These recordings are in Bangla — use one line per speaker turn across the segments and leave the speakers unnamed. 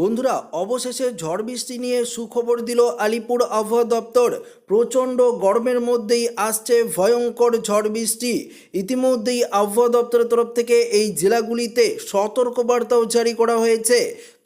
বন্ধুরা, অবশেষে ঝড় বৃষ্টি নিয়ে সুখবর দিল আলিপুর আবহাওয়া দপ্তর। প্রচণ্ড গরমের মধ্যেই আসছে ভয়ঙ্কর ঝড় বৃষ্টি। ইতিমধ্যেই আবহাওয়া দপ্তরের তরফ থেকে এই জেলাগুলিতে সতর্কবার্তাও জারি করা হয়েছে।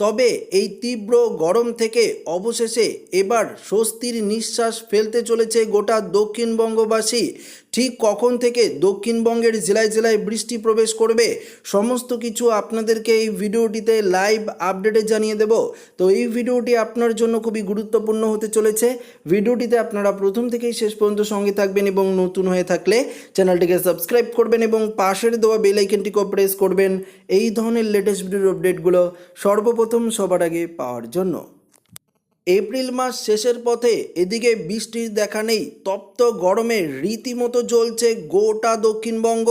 তবে এই তীব্র গরম থেকে অবশেষে এবার স্বস্তির নিঃশ্বাস ফেলতে চলেছে গোটা দক্ষিণবঙ্গবাসী। ঠিক কখন থেকে দক্ষিণবঙ্গের জেলায় জেলায় বৃষ্টি প্রবেশ করবে, সমস্ত কিছু আপনাদেরকে এই ভিডিওটিতে লাইভ আপডেটে জানিয়ে দেব। তো এই ভিডিওটি আপনার জন্য খুবই গুরুত্বপূর্ণ হতে চলেছে। ভিডিওটিতে আপনারা প্রথম থেকেই শেষ পর্যন্ত সঙ্গে থাকবেন এবং নতুন হয়ে থাকলে চ্যানেলটিকে সাবস্ক্রাইব করবেন এবং পাশের দেওয়া বেল আইকনটিকেও প্রেস করবেন। এই ধরনের লেটেস্ট ভিডিওর আপডেটগুলো সর্বপ্রথম সবার আগে পাওয়ার জন্য। এপ্রিল মাস শেষের পথে এদিকে বৃষ্টির দেখা নেই, তপ্ত গরমে রীতিমতো জ্বলছে গোটা দক্ষিণবঙ্গ।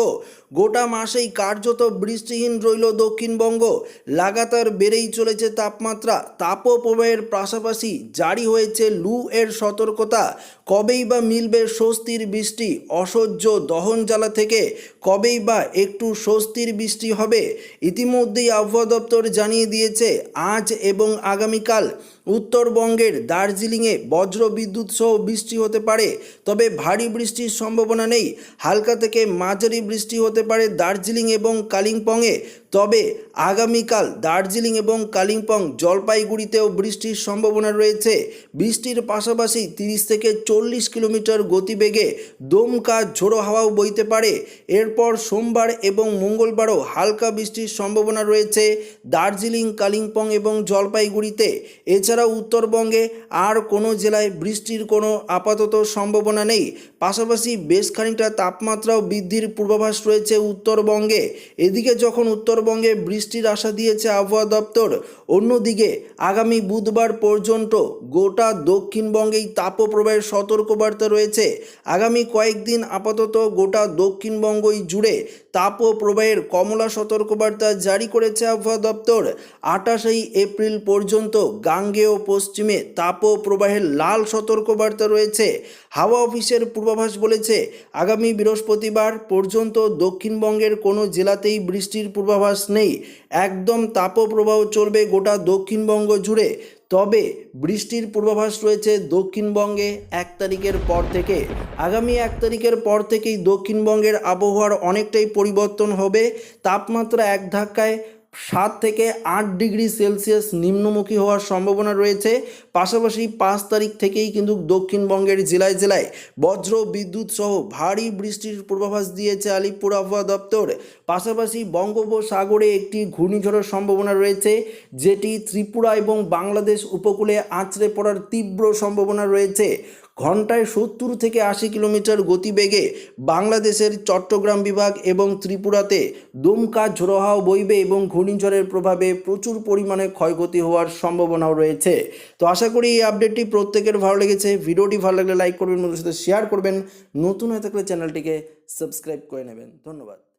গোটা মাসেই কার্যত বৃষ্টিহীন রইল দক্ষিণবঙ্গ। লাগাতার বেড়েই চলেছে তাপমাত্রা। তাপপ্রবাহের পাশাপাশি জারি হয়েছে লু এর সতর্কতা। কবেই বা মিলবে স্বস্তির বৃষ্টি? অসহ্য দহন জ্বালা থেকে কবেই বা একটু স্বস্তির বৃষ্টি হবে? ইতিমধ্যেই আবহাওয়া দপ্তর জানিয়ে দিয়েছে, আজ এবং আগামীকাল উত্তরবঙ্গের দার্জিলিংয়ে বজ্র বিদ্যুৎ সহ বৃষ্টি হতে পারে। তবে ভারী বৃষ্টির সম্ভাবনা নেই। হালকা থেকে মাঝারি বৃষ্টি হতে পারে দার্জিলিং এবং কালিম্পংয়ে। তবে আগামীকাল দার্জিলিং এবং কালিম্পং জলপাইগুড়িতেও বৃষ্টির সম্ভাবনা রয়েছে। বৃষ্টির পাশাপাশি তিরিশ থেকে চল্লিশ কিলোমিটার গতিবেগে দমকা ঝোড়ো হাওয়াও বইতে পারে। এরপর সোমবার এবং মঙ্গলবারও হালকা বৃষ্টির সম্ভাবনা রয়েছে দার্জিলিং, কালিম্পং এবং জলপাইগুড়িতে। এছাড়াও উত্তরবঙ্গে আর কোনো জেলায় বৃষ্টির কোনো আপাতত সম্ভাবনা নেই। পাশাপাশি বেশ খানিকটা তাপমাত্রাও বৃদ্ধির পূর্বাভাস রয়েছে উত্তরবঙ্গে। এদিকে যখন উত্তরবঙ্গে বৃষ্টির আশা দিয়েছে আবহাওয়া দপ্তর। অন্যদিকে, আগামী বুধবার পর্যন্ত গোটা দক্ষিণবঙ্গেই তাপপ্রবাহের সতর্কবার্তা রয়েছে। আগামী কয়েকদিন আপাতত গোটা দক্ষিণবঙ্গই জুড়ে তাপপ্রবাহের কমলা সতর্কবার্তা জারি করেছে আবহাওয়া দপ্তর। আঠাশে এপ্রিল পর্যন্ত গাঙ্গেয় পশ্চিমে তাপ ও প্রবাহের লাল সতর্কবার্তা রয়েছে। হাওয়া অফিসের পূর্বাভাস বলেছে, আগামী বৃহস্পতিবার পর্যন্ত দক্ষিণবঙ্গের কোনো জেলাতেই বৃষ্টির পূর্বাভাস নেই। একদম তাপপ্রবাহ চলবে গোটা দক্ষিণবঙ্গ জুড়ে। তবে বৃষ্টির পূর্বাভাস রয়েছে দক্ষিণবঙ্গে এক তারিখের পর থেকে। আগামী এক তারিখের পর থেকেই দক্ষিণবঙ্গের আবহাওয়ার অনেকটাই পরিবর্তন হবে। তাপমাত্রা এক ধাক্কায় সাত থেকে আট ডিগ্রি সেলসিয়াস নিম্নমুখী হওয়ার সম্ভাবনা রয়েছে। পাশাপাশি পাঁচ তারিখ থেকেই কিন্তু দক্ষিণবঙ্গের জেলায় জেলায় বজ্র বিদ্যুৎ সহ ভারী বৃষ্টির পূর্বাভাস দিয়েছে আলিপুর আবহাওয়া দপ্তর। পাশাপাশি বঙ্গোপসাগরে একটি ঘূর্ণিঝড়ের সম্ভাবনা রয়েছে, যেটি ত্রিপুরা এবং বাংলাদেশ উপকূলে আছড়ে পড়ার তীব্র সম্ভাবনা রয়েছে। ঘন্টায় সত্তর থেকে আশি কিলোমিটার গতিবেগে বাংলাদেশের চট্টগ্রাম বিভাগ এবং ত্রিপুরাতে দমকা ঝোড়ো হাওয়া বইবে এবং ঘূর্ণিঝড়ের প্রভাবে প্রচুর পরিমাণে ক্ষয়ক্ষতি হওয়ার সম্ভাবনাও রয়েছে। তো আশা করি এই আপডেটটি প্রত্যেকের ভালো লেগেছে। ভিডিওটি ভালো লাগলে লাইক করবেন, বন্ধুদের সাথে শেয়ার করবেন। নতুন হয়ে থাকলে চ্যানেলটিকে সাবস্ক্রাইব করে নেবেন। ধন্যবাদ।